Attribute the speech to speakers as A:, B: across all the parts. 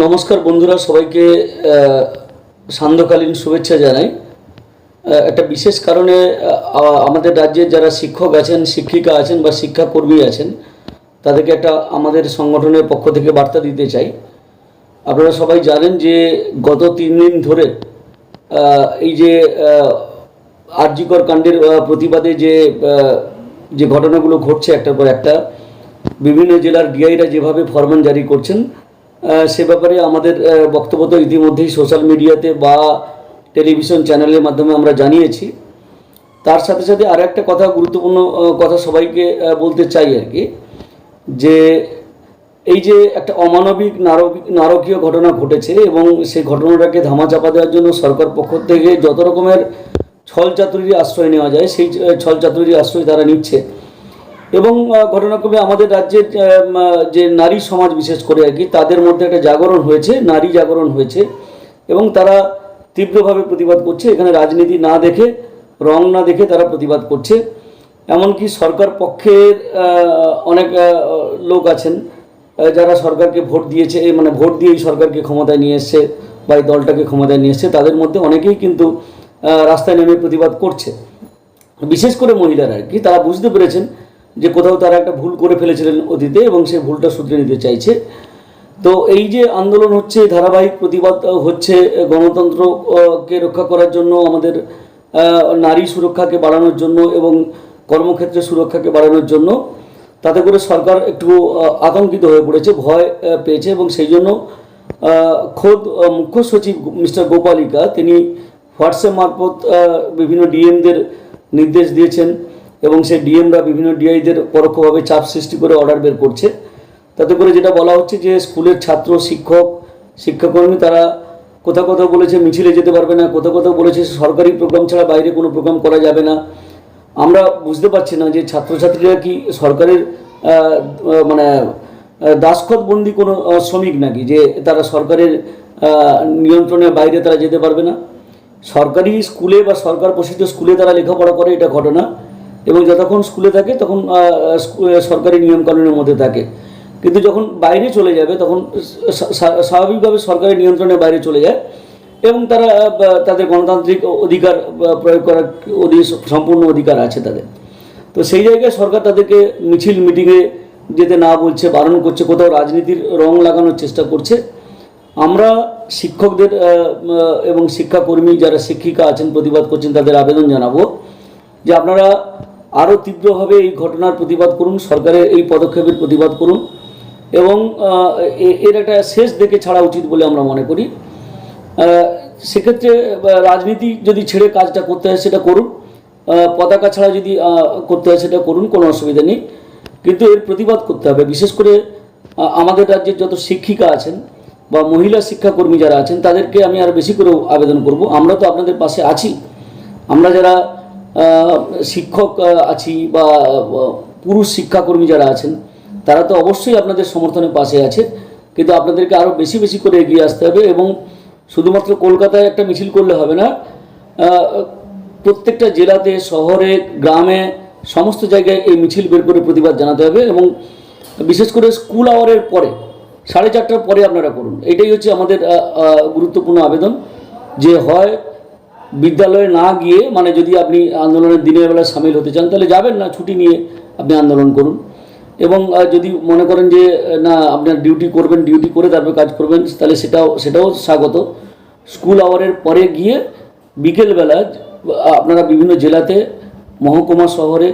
A: নমস্কার বন্ধুরা, সবাইকে সান্ধ্যকালীন শুভেচ্ছা জানাই। একটা বিশেষ কারণে আমাদের রাজ্যের যারা শিক্ষক আছেন, শিক্ষিকা আছেন বা শিক্ষাকর্মী আছেন, তাদেরকে একটা আমাদের সংগঠনের পক্ষ থেকে বার্তা দিতে চাই। আপনারা সবাই জানেন যে, গত তিন দিন ধরে এই যে আরজিকর কাণ্ডের প্রতিবাদে যে যে ঘটনাগুলো ঘটছে একটার পর একটা, বিভিন্ন জেলার ডিআইরা যেভাবে ফরমান জারি করছেন সে ব্যাপারে আমাদের বক্তব্য তো ইতিমধ্যেই সোশ্যাল মিডিয়াতে বা টেলিভিশন চ্যানেলের মাধ্যমে আমরা জানিয়েছি। তার সাথে সাথে আর একটা কথা, গুরুত্বপূর্ণ কথা সবাইকে বলতে চাই আর কি, যে এই যে একটা অমানবিক নারবিক নারকীয় ঘটনা ঘটেছে এবং সেই ঘটনাটাকে ধামাচাপা দেওয়ার জন্য সরকার পক্ষ থেকে যত রকমের ছল চাতুরির আশ্রয় নেওয়া যায়, সেই ছল চাতুরির আশ্রয় তারা নিচ্ছে। এবং ঘটনাক্রমে আমাদের রাজ্যের যে নারী সমাজ বিশেষ করে আর কি, তাদের মধ্যে একটা জাগরণ হয়েছে, নারী জাগরণ হয়েছে। এবং তারা তীব্রভাবে প্রতিবাদ করছে। এখানে রাজনীতি না দেখে, রং না দেখে তারা প্রতিবাদ করছে। এমনকি সরকার পক্ষের অনেক লোক আছেন যারা সরকারকে ভোট দিয়েছে মানে ভোট দিয়েই সরকারকে ক্ষমতায় নিয়ে এসছে বা এই দলটাকে ক্ষমতায় নিয়ে এসছে, তাদের মধ্যে অনেকেই কিন্তু রাস্তায় নেমে প্রতিবাদ করছে। বিশেষ করে মহিলারা আর কি, তারা বুঝতে পেরেছেন যে কোথাও তারা একটা ভুল করে ফেলেছিলেন অতীতে এবং সেই ভুলটা শুধরে নিতে চাইছে। তো এই যে আন্দোলন হচ্ছে, ধারাবাহিক প্রতিবাদ হচ্ছে গণতন্ত্রকে রক্ষা করার জন্য, আমাদের নারী সুরক্ষাকে বাড়ানোর জন্য এবং কর্মক্ষেত্রে সুরক্ষাকে বাড়ানোর জন্য, তাতে করে সরকার একটু আতঙ্কিত হয়ে পড়েছে, ভয় পেয়েছে এবং সেই জন্য খোদ মুখ্য সচিব মিস্টার গোপালিকা, তিনি হোয়াটসঅ্যাপ মারফত বিভিন্ন ডিএমদের নির্দেশ দিয়েছেন। এবং সেই ডিএমরা বিভিন্ন ডিআইদের পরোক্ষভাবে চাপ সৃষ্টি করে অর্ডার বের করছে। তাতে করে যেটা বলা হচ্ছে যে স্কুলের ছাত্র শিক্ষক শিক্ষাকর্মী তারা কোথাও কোথাও বলেছে মিছিলে যেতে পারবে না কোথাও কোথাও বলেছে সরকারি প্রোগ্রাম ছাড়া বাইরে কোনো প্রোগ্রাম করা যাবে না। আমরা বুঝতে পারছি না যে ছাত্রছাত্রীরা কি সরকারের মানে দাসখত বন্দি কোনো শ্রমিক নাকি যে তারা সরকারের আহ, নিয়ন্ত্রণের বাইরে তারা যেতে পারবে না? সরকারি স্কুলে বা সরকার পোষিত স্কুলে তারা লেখাপড়া করে এটা ঘটনা। এবং যতক্ষণ স্কুলে থাকে তখন সরকারি নিয়মকানুনের মধ্যে থাকে। কিন্তু যখন বাইরে চলে যাবে তখন স্বা- স্বা- স্বাভাবিকভাবে সরকারি নিয়ন্ত্রণের বাইরে চলে যায় এবং তারা তাদের গণতান্ত্রিক অধিকার প্রয়োগ করার সম্পূর্ণ অধিকার আছে তাদের। তো সেই জায়গায় সরকার তাদেরকে মিছিল, মিটিংয়ে যেতে না বলছে, বারণ করছে, কোথাও রাজনীতির রং লাগানোর চেষ্টা করছে। আমরা শিক্ষকদের এবং শিক্ষাকর্মী যারা শিক্ষিকা আছেন, প্রতিবাদ করছেন, তাদের আবেদন জানাব যে আপনারা আরও তীব্রভাবে এই ঘটনার প্রতিবাদ করুন, সরকারের এই পদক্ষেপের প্রতিবাদ করুন এবং এর একটা শেষ দেখে ছাড়া উচিত বলে আমরা মনে করি। সেক্ষেত্রে রাজনীতি যদি ছেড়ে কাজটা করতে হয় সেটা করুন পতাকা ছাড়া যদি করতে হয় সেটা করুন, কোনো অসুবিধা নেই। কিন্তু এর প্রতিবাদ করতে হবে, বিশেষ করে আমাদের রাজ্যের যত শিক্ষিকা আছেন বা মহিলা শিক্ষাকর্মী যারা আছেন, তাদেরকে আমি আর বেশি করে আবেদন করব। আমরা তো আপনাদের পাশে আছি। আমরা যারা শিক্ষক আছি বা পুরুষ শিক্ষাকর্মী যারা আছেন, তারা তো অবশ্যই আপনাদের সমর্থনের পাশে আছে। কিন্তু আপনাদেরকে আরও বেশি বেশি করে এগিয়ে আসতে হবে এবং শুধুমাত্র কলকাতায় একটা মিছিল করলে হবে না প্রত্যেকটা জেলাতে, শহরে, গ্রামে, সমস্ত জায়গায় এই মিছিল বের করে প্রতিবাদ জানাতে হবে এবং বিশেষ করে স্কুল আওয়ারের পরে, সাড়ে চারটার পরে আপনারা করুন। এটাই হচ্ছে আমাদের গুরুত্বপূর্ণ আবেদন যে হয় বিদ্যালয়ে না গিয়ে মানে যদি আপনি আন্দোলনের দিনের বেলা সামিল হতে চান, তাহলে যাবেন না, ছুটি নিয়ে আপনি আন্দোলন করুন। এবং যদি মনে করেন যে, না, আপনার ডিউটি করবেন, ডিউটি করে তারপর কাজ করবেন, তাহলে সেটাও সেটাও স্বাগত। স্কুল আওয়ারের পরে গিয়ে বিকেলবেলা আপনারা বিভিন্ন জেলাতে, মহকুমা শহরে,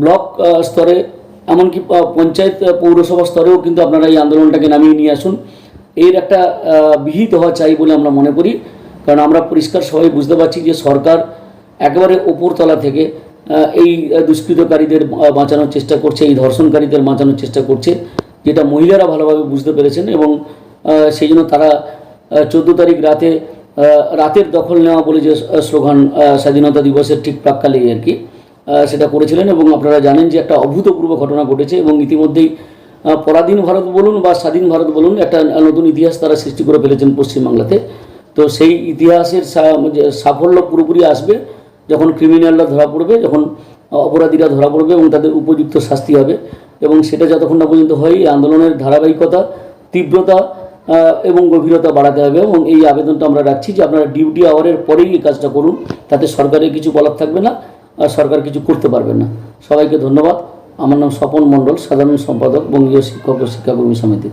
A: ব্লক স্তরে, এমনকি পঞ্চায়েত পৌরসভা স্তরেও কিন্তু আপনারা এই আন্দোলনটাকে নামিয়ে নিয়ে আসুন। এর একটা বিহিত হওয়া চাই বলে আমরা মনে করি। কারণ আমরা পরিষ্কার সবাই বুঝতে পারছি যে সরকার একেবারে ওপরতলা থেকে এই দুষ্কৃতকারীদের বাঁচানোর চেষ্টা করছে, এই ধর্ষণকারীদের বাঁচানোর চেষ্টা করছে, যেটা মহিলারা ভালোভাবে বুঝতে পেরেছেন এবং সেই জন্য তারা চোদ্দ তারিখ রাতে রাতের দখল নেওয়া বলে যে স্লোগান স্বাধীনতা দিবসের ঠিক প্রাককালেই আর কি সেটা করেছিলেন এবং আপনারা জানেন যে একটা অভূতপূর্ব ঘটনা ঘটেছে এবং ইতিমধ্যেই পরাধীন ভারত বলুন বা স্বাধীন ভারত বলুন, একটা নতুন ইতিহাস তারা সৃষ্টি করে ফেলেছেন পশ্চিমবাংলাতে। তো সেই ইতিহাসের যে সাফল্য পুরোপুরি আসবে যখন ক্রিমিনালরা ধরা পড়বে, যখন অপরাধীরা ধরা পড়বে এবং তাদের উপযুক্ত শাস্তি হবে এবং সেটা যতক্ষণ না পর্যন্ত হয়, এই আন্দোলনের ধারাবাহিকতা, তীব্রতা এবং গভীরতা বাড়াতে হবে এবং এই আবেদনটা আমরা রাখছি যে আপনারা ডিউটি আওয়ারের পরেই এই কাজটা করুন। তাতে সরকারের কিছু বলার থাকবে না আর সরকার কিছু করতে পারবে না। সবাইকে ধন্যবাদ। আমার নাম স্বপন মণ্ডল, সাধারণ সম্পাদক, বঙ্গীয় শিক্ষক ও শিক্ষাকর্মী সমিতি।